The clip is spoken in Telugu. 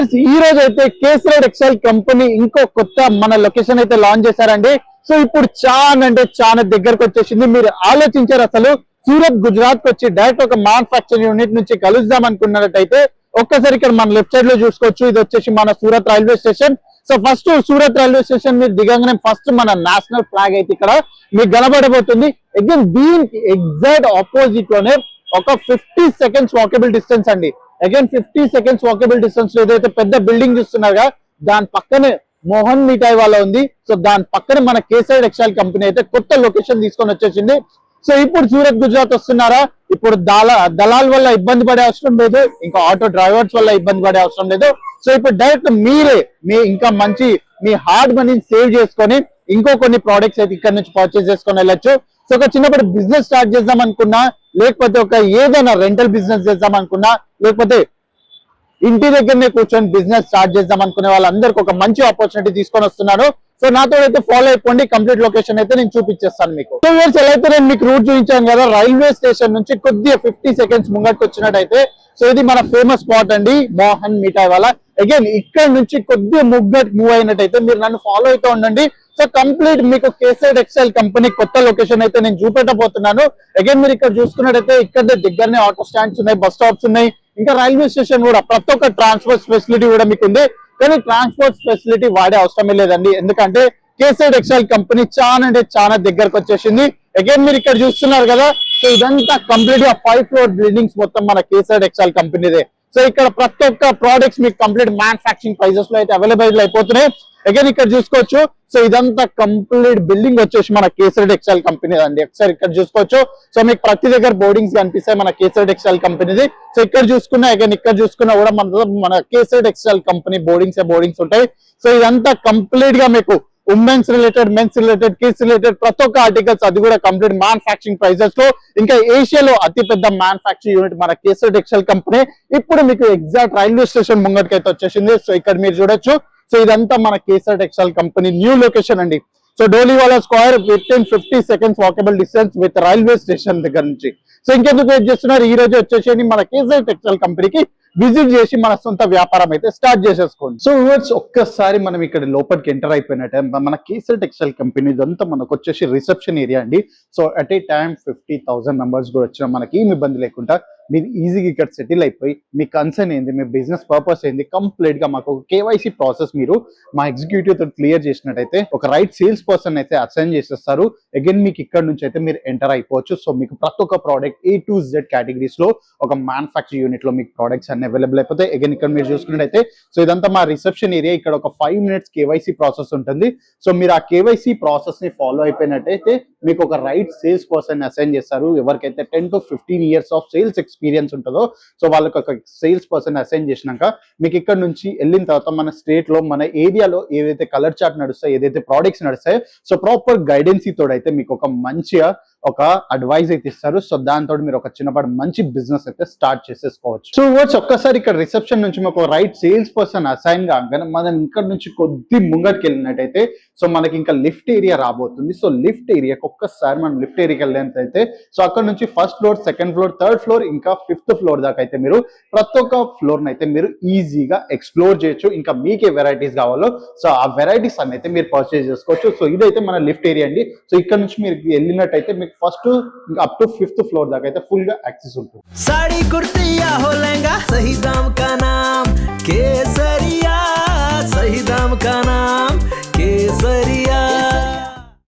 ఫ్రెండ్స్ ఈ రోజు అయితే కేసరి ఎక్సైల్ కంపెనీ ఇంకో కొత్త మన లొకేషన్ అయితే లాంచ్ చేశారండి. సో ఇప్పుడు చాలా అంటే చాలా దగ్గరకు వచ్చేసింది. మీరు ఆలోచించారు అసలు? సూరత్ గుజరాత్ వచ్చి డైరెక్ట్ ఒక మ్యానుఫాక్చరింగ్ యూనిట్ నుంచి కలుద్దాం అనుకున్నట్టయితే ఒక్కసారి ఇక్కడ మన లెఫ్ట్ సైడ్లో చూసుకోవచ్చు. ఇది వచ్చేసి మన Surat railway station so first Surat railway station మీరు దిగంగానే ఫస్ట్ మన నేషనల్ ఫ్లాగ్ అయితే ఇక్కడ మీకు కనబడబోతుంది. అగైన్ దీనికి ఎగ్జాక్ట్ ఆపోజిట్లోనే ఒక ఫిఫ్టీ సెకండ్స్ వాకబుల్ డిస్టెన్స్ అండి. అగైన్ ఫిఫ్టీ సెకండ్స్ వాకబుల్ డిస్టెన్స్లో ఏదైతే పెద్ద బిల్డింగ్ చూస్తున్నారుగా దాని పక్కనే మోహన్ మిఠాయి వాళ్ళ ఉంది. సో దాని పక్కనే మన కేసర్ టెక్స్టైల్ కంపెనీ అయితే కొత్త లొకేషన్ తీసుకొని వచ్చేసింది. సో ఇప్పుడు సూరత్ గుజరాత్ వస్తున్నారా? ఇప్పుడు దాలా దళాల్ వల్ల ఇబ్బంది పడే అవసరం లేదు. ఇంకా ఆటో డ్రైవర్స్ వల్ల ఇబ్బంది పడే అవసరం లేదు. సో ఇప్పుడు డైరెక్ట్ మీరే మీ ఇంకా మంచి మీ హార్డ్ మనీని సేవ్ చేసుకొని ఇంకో కొన్ని ప్రోడక్ట్స్ అయితే ఇక్కడ నుంచి పర్చేస్ చేసుకొని వెళ్ళొచ్చు. సో ఒక చిన్నప్పుడు బిజినెస్ స్టార్ట్ చేద్దాం అనుకున్నా లేకపోతే ఒక ఏదైనా రెంటల్ బిజినెస్ చేద్దాం అనుకున్నా లేకపోతే ఇంటి దగ్గరనే కూర్చొని బిజినెస్ స్టార్ట్ చేద్దాం అనుకునే వాళ్ళందరికీ ఒక మంచి ఆపర్చునిటీ తీసుకొని వస్తున్నాను. సో నాతో అయితే ఫాలో అయిపోండి. కంప్లీట్ లొకేషన్ అయితే నేను చూపించేస్తాను మీకు. సో ఇయర్స్ ఎలా అయితే నేను మీకు రూట్ చూపించాను కదా రైల్వే స్టేషన్ నుంచి కొద్దిగా ఫిఫ్టీ సెకండ్స్ ముంగట్కి వచ్చినట్టయితే సో ఇది మన ఫేమస్ స్పాట్ అండి మోహన్ మిఠాయి వాళ్ళ అగైన్ ఇక్కడ నుంచి కొద్దిగా ముగ్గట్ మూవ్ అయినట్టయితే మీరు నన్ను ఫాలో అవుతూ ఉండండి. సో కంప్లీట్ మీకు కేసీఆర్ టెక్స్టైల్ కంపెనీ కొత్త లొకేషన్ అయితే నేను చూపెట్టబోతున్నాను. అగైన్ మీరు ఇక్కడ చూసుకున్నట్టయితే ఇక్కడ దగ్గరనే ఆటో స్టాండ్స్ ఉన్నాయి బస్ స్టాప్స్ ఉన్నాయి ఇంకా రైల్వే స్టేషన్ కూడా ప్రతి ఒక్క ట్రాన్స్పోర్ట్ ఫెసిలిటీ కూడా మీకు ఉంది. కానీ ట్రాన్స్పోర్ట్ ఫెసిలిటీ వాడే అవసరమే లేదండి. ఎందుకంటే కేసర్ టెక్స్టైల్ కంపెనీ చాలా అంటే చాలా దగ్గరకు వచ్చేసింది. అగైన్ మీరు ఇక్కడ చూస్తున్నారు కదా సో ఇదంతా కంప్లీట్గా ఫైవ్ ఫ్లోర్ బిల్డింగ్స్ మొత్తం మన కేసర్ టెక్స్టైల్ కంపెనీదే. సో ఇక్కడ ప్రతి ఒక్క ప్రోడక్ట్స్ మీకు కంప్లీట్ మ్యానుఫాక్చరింగ్ ప్రైజెస్లో అయితే అవైలబుల్ అయిపోతున్నాయి. అగైన్ ఇక్కడ చూసుకోవచ్చు. సో ఇదంతా కంప్లీట్ బిల్డింగ్ వచ్చేసి మన కేసరి టెక్స్టైల్ కంపెనీ అండి. ఒకసారి ఇక్కడ చూసుకోవచ్చు. సో మీకు ప్రతి దగ్గర బోర్డింగ్స్ కనిపిస్తాయి మన కేసరి టెక్స్టైల్ కంపెనీది సో ఇక్కడ చూసుకున్నా అగైన్ ఇక్కడ చూసుకున్నా కూడా మన మన Kesari textile company boardings boardings ఉంటాయి. సో ఇదంతా కంప్లీట్గా మీకు women's related men's related kids related ప్రతి ఒక్క ఆర్టికల్స్ అది కూడా కంప్లీట్ మ్యానుఫాక్చరింగ్ ప్రైజెస్లో. ఇంకా ఏషియాలో అతిపెద్ద మ్యానుఫాక్చరింగ్ యూనిట్ మన కేసర్ టెక్స్టైల్ కంపెనీ. ఇప్పుడు మీకు ఎగ్జాక్ట్ రైల్వే స్టేషన్ ముంగటికి అయితే వచ్చేసింది. సో ఇక్కడ మీరు చూడొచ్చు. సో ఇదంతా మన Kesar textile company new location అండి. So Doliwala square within fifty seconds walkable distance with railway station దగ్గర నుంచి. సో ఇంకెందుకు వెయిట్ చేస్తున్నారు? ఈ రోజు వచ్చేసి మన కేసీఆర్ టెక్స్టైల్ కంపెనీకి విజిట్ చేసి మన సొంత వ్యాపారం అయితే స్టార్ట్ చేసేసుకోండి. సో వ్యూవర్స్ ఒక్కసారి మనం ఇక్కడ లోపలికి ఎంటర్ అయిపోయినట్టే మన కేసీఆర్ టెక్స్టైల్ కంపెనీ ఇదంతా మనకు వచ్చేసి రిసెప్షన్ ఏరియా అండి. So at a time fifty thousand members కూడా వచ్చిన మనకి ఏమి ఇబ్బంది లేకుండా మీరు ఈజీగా ఇక్కడ సెటిల్ అయిపోయి మీ కన్సర్న్ ఏంది మీ బిజినెస్ పర్పస్ ఏంది కంప్లీట్గా మాకు కేవైసీ ప్రాసెస్ మీరు మా ఎగ్జిక్యూటివ్తో క్లియర్ చేసినట్టయితే ఒక రైట్ సేల్స్ పర్సన్ అయితే అసైన్ చేసేస్తారు. అగైన్ మీకు ఇక్కడ నుంచి అయితే మీరు ఎంటర్ అయిపోవచ్చు. సో మీకు ప్రతి ఒక్క ప్రోడక్ట్ ఏ టు జెడ్ కేటగిరీస్లో ఒక మ్యానుఫాక్చర్ యూనిట్లో మీకు ప్రోడక్ట్స్ అన్ని అవైలబుల్ అయిపోతాయి. అగైన్ ఇక్కడ మీరు చూసుకున్నట్టయితే సో ఇదంతా మా రిసెప్షన్ ఏరియా ఇక్కడ ఒక ఫైవ్ మినిట్స్ కేవైసీ ప్రాసెస్ ఉంటుంది. సో మీరు ఆ కేవైసీ ప్రాసెస్ని ఫాలో అయిపోయినట్టయితే మీకు ఒక రైట్ సేల్స్ పర్సన్ అసైన్ చేస్తారు. ఎవరికైతే ten to fifteen years of sales experience ఉంటుందో సో వాళ్ళకి ఒక సేల్స్ పర్సన్ అసైన్ చేసినాక మీకు ఇక్కడ నుంచి వెళ్ళిన తర్వాత మన స్టేట్లో మన ఏరియాలో ఏదైతే కలర్ చార్ట్ నడుస్తాయో ఏదైతే ప్రోడక్ట్స్ నడుస్తాయో సో ప్రాపర్ గైడెన్సీ తోడైతే మీకు ఒక మంచిగా ఒక అడ్వైస్ అయితే ఇస్తారు. సో దాంతో మీరు ఒక చిన్నపాటి మంచి బిజినెస్ అయితే స్టార్ట్ చేసేసుకోవచ్చు. సో వచ్చి ఒక్కసారి ఇక్కడ రిసెప్షన్ నుంచి మాకు రైట్ సేల్స్ పర్సన్ అసైన్ కాగానే మనం ఇక్కడ నుంచి కొద్ది ముంగటికి వెళ్ళినట్టయితే సో మనకి ఇంకా లిఫ్ట్ ఏరియా రాబోతుంది. సో లిఫ్ట్ ఏరియాకి ఒక్కసారి మనం లిఫ్ట్ ఏరియాకి వెళ్ళినట్టయితే సో అక్కడ నుంచి first floor second floor third floor ఇంకా ఫిఫ్త్ ఫ్లోర్ దాకా అయితే మీరు ప్రతి ఒక్క ఫ్లోర్ అయితే మీరు ఈజీగా ఎక్స్ప్లోర్ చేయొచ్చు. ఇంకా మీకే వెరైటీస్ కావాలో సో ఆ వెరైటీస్ అన్ని అయితే మీరు పర్చేస్ చేసుకోవచ్చు. సో ఇదైతే మన లిఫ్ట్ ఏరియా అండి. సో ఇక్కడ నుంచి మీరు వెళ్ళినట్టయితే మీకు first up to fifth floor దాకా అయితే ఫుల్గా యాక్సెస్ ఉంటుంది.